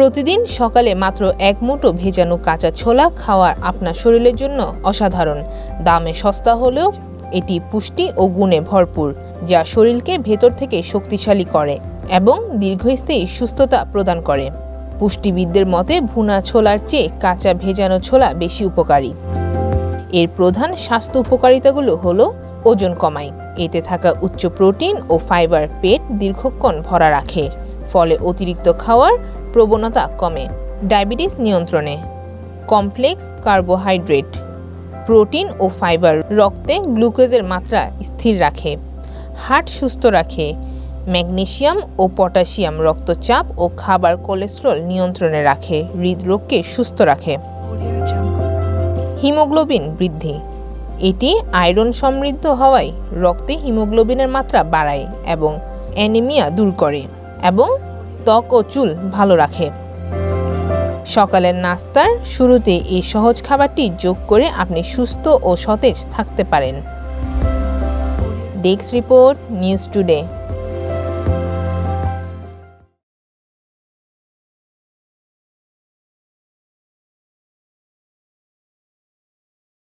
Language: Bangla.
প্রতিদিন সকালে মাত্র এক মুঠো ভেজানো কাঁচা ছোলা খাওয়ার আপনার শরীরের জন্য অসাধারণ। দামে সস্তা হলেও এটি পুষ্টি ও গুণে ভরপুর, যা শরীরকে ভেতর থেকে শক্তিশালী করে এবং দীর্ঘস্থায়ী সুস্থতা প্রদান করে। পুষ্টিবিদদের মতে ভুনা ছোলার চেয়ে কাঁচা ভেজানো ছোলা বেশি উপকারী। এর প্রধান স্বাস্থ্য উপকারিতাগুলো হলো ওজন কমায় এতে থাকা উচ্চ প্রোটিন ও ফাইবার পেট দীর্ঘক্ষণ ভরা রাখে, ফলে অতিরিক্ত খাওয়ার প্রবণতা কমে। ডায়াবেটিস নিয়ন্ত্রণে। কমপ্লেক্স কার্বোহাইড্রেট, প্রোটিন ও ফাইবার রক্তে গ্লুকোজের মাত্রা স্থির রাখে হার্ট সুস্থ রাখে, ম্যাগনেশিয়াম ও পটাশিয়াম রক্তচাপ ও খাবার কোলেস্ট্রল নিয়ন্ত্রণে রাখে, হৃদরোগকে সুস্থ রাখে। হিমোগ্লোবিন বৃদ্ধি। এটি আয়রন সমৃদ্ধ হওয়ায় রক্তে হিমোগ্লোবিনের মাত্রা বাড়ায় এবং অ্যানিমিয়া দূর করে এবং ত্বক ও চুল ভালো রাখে। সকালের নাস্তার শুরুতে এই সহজ খাবারটি যোগ করে আপনি সুস্থ ও সতেজ থাকতে পারেন। Desk report, news today.